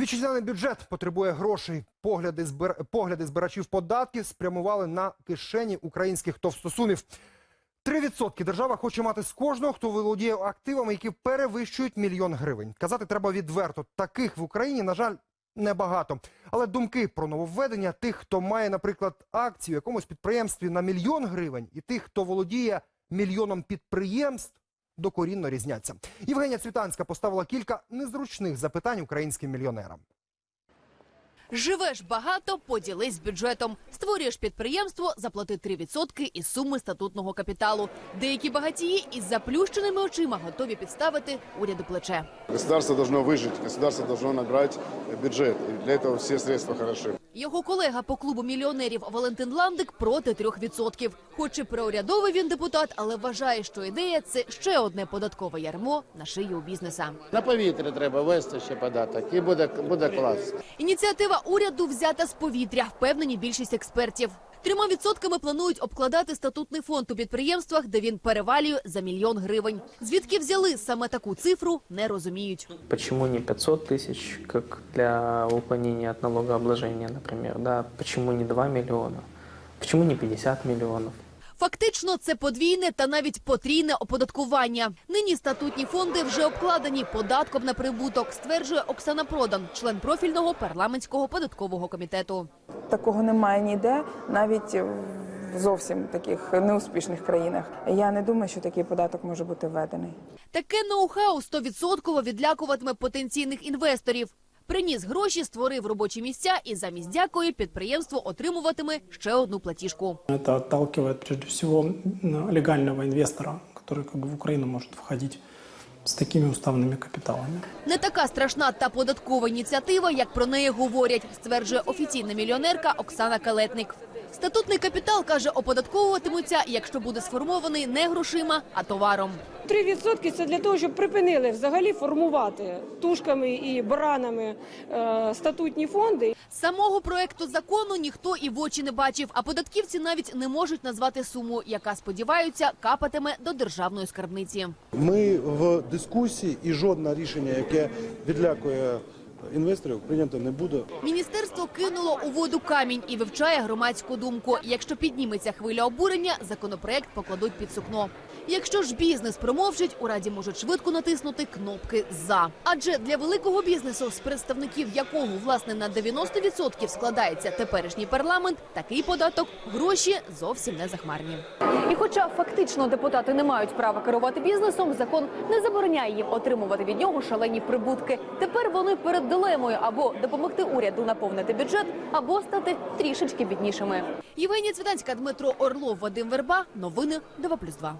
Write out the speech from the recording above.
Вітчизняний бюджет потребує грошей. Погляди, збир... Погляди збирачів податків спрямували на кишені українських товстосумів. 3% держава хоче мати з кожного, хто володіє активами, які перевищують мільйон гривень. Казати треба відверто. Таких в Україні, на жаль, небагато. Але думки про нововведення тих, хто має, наприклад, акцію в якомусь підприємстві на мільйон гривень, і тих, хто володіє мільйоном підприємств, докорінно різняться. Євгенія Цвітанська поставила кілька незручних запитань українським мільйонерам. Живеш багато, поділись бюджетом. Створюєш підприємство, заплати 3% із суми статутного капіталу. Деякі багатії із заплющеними очима готові підставити уряду плече. Государство должно выжить, государство должно набрать бюджет. Для этого все средства хороши. Його колега по клубу мільйонерів Валентин Ландик проти трьох відсотків. Хоч і проурядовий він депутат, але вважає, що ідея це ще одне податкове ярмо на шиї у бізнеса. На повітря треба вести ще податок, і буде, буде клас. Ініціатива уряду взята з повітря, впевнені більшість експертів. Трьома відсотками планують обкладати статутний фонд у підприємствах, де він перевалює за мільйон гривень. Звідки взяли саме таку цифру, не розуміють. Чому не 500 тисяч, як для уклонення від налогообложення, наприклад, да? Почему не 2 мільйони? Чому не 50 миллионов? Фактично, це подвійне та навіть потрійне оподаткування. Нині статутні фонди вже обкладені податком на прибуток, стверджує Оксана Продан, член профільного парламентського податкового комітету. Такого немає ніде, навіть в зовсім таких неуспішних країнах. Я не думаю, що такий податок може бути введений. Таке ноу-хау 100% відлякуватиме потенційних інвесторів. Приніс гроші, створив робочі місця і замість дякої підприємство отримуватиме ще одну платіжку. Это отталкивает прежде всего м, легального инвестора, который как бы в Украину может входить с такими уставными капиталами. Не така страшна та податкова ініціатива, як про неї говорять, стверджує офіційна мільйонерка Оксана Калетник. Статутний капітал каже, оподатковуватимуться, якщо буде сформований не грошима, а товаром. 3% – це для того, щоб припинили взагалі формувати тушками і баранами е, статутні фонди. Самого проекту закону ніхто і в очі не бачив, а податківці навіть не можуть назвати суму, яка сподіваються капатиме до державної скарбниці. Ми в дискусії і жодне рішення, яке відлякує інвесторів, прийнято не буде. Міністерство кинуло у воду камінь і вивчає громадську думку. Якщо підніметься хвиля обурення, законопроект покладуть під сукно. Якщо ж бізнес промовчить, у раді можуть швидко натиснути кнопки за. Адже для великого бізнесу, з представників якого власне на 90% складається теперішній парламент, такий податок гроші зовсім не захмарні. І хоча фактично депутати не мають права керувати бізнесом, закон не забороняє їм отримувати від нього шалені прибутки. Тепер вони перед дилемою або допомогти уряду наповнити бюджет, або стати трішечки біднішими. Євгенія Цвітанська, Дмитро Орлов, Вадим Верба. Новини 2+,2.